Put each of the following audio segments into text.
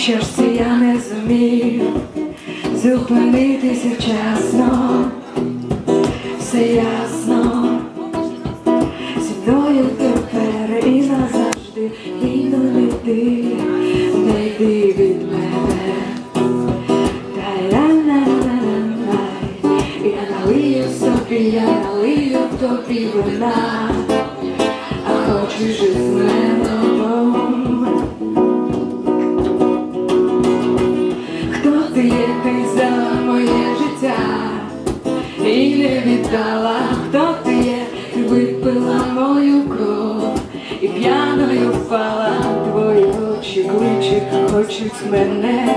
що ж це я не зумів зупинитися вчасно, все ясно, зі мною тепер і назавжди війну не йди, не йди від мене. Та-ля-ля-ля-ля-ля. Я налию собі, я налию тобі вина, а хочеш жити з мене. Ти є, ти моє життя. І не віддала, хто ти є, випила мою кров. І п'яною впала, твої очі кличуть, хочуть мене,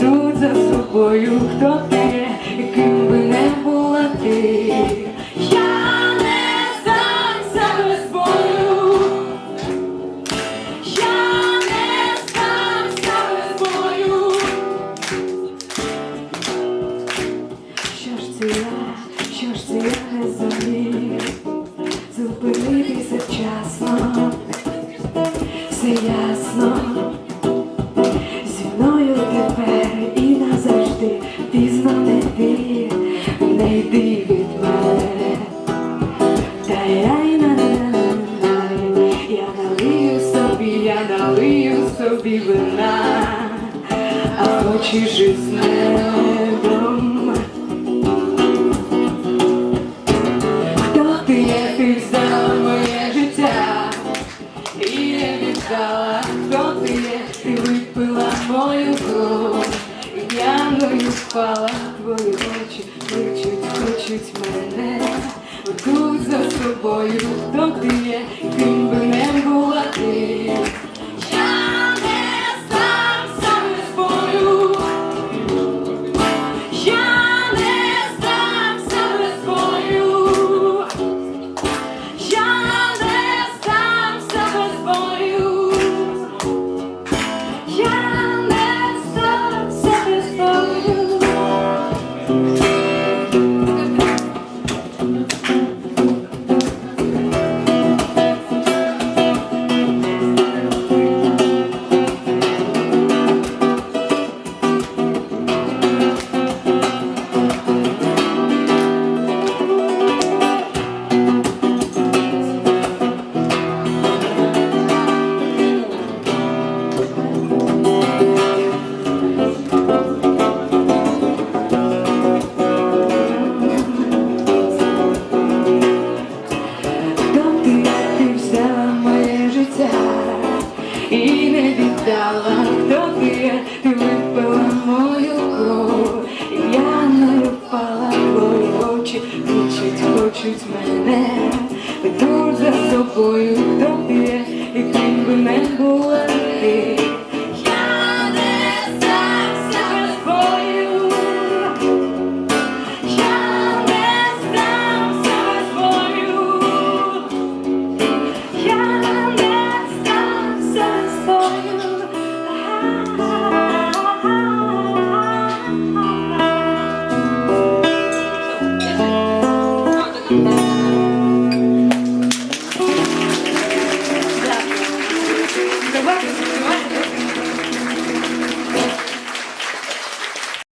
тут за собою, хто ясно, зі мною тепер і назавжди пізно не йди, не йди від мене. Та я й на я налию собі, я налию собі вина, а хочеш жити з небом. Хто ти є, ти взяла впала твої очі, кличуть, хочуть мене, Тут за собою, хто ти є, і не віддала, хто ти є, ти випила мою кров, я не твої очі хочуть, хочуть мене, тут за собою, хто ти є, і ти би не був.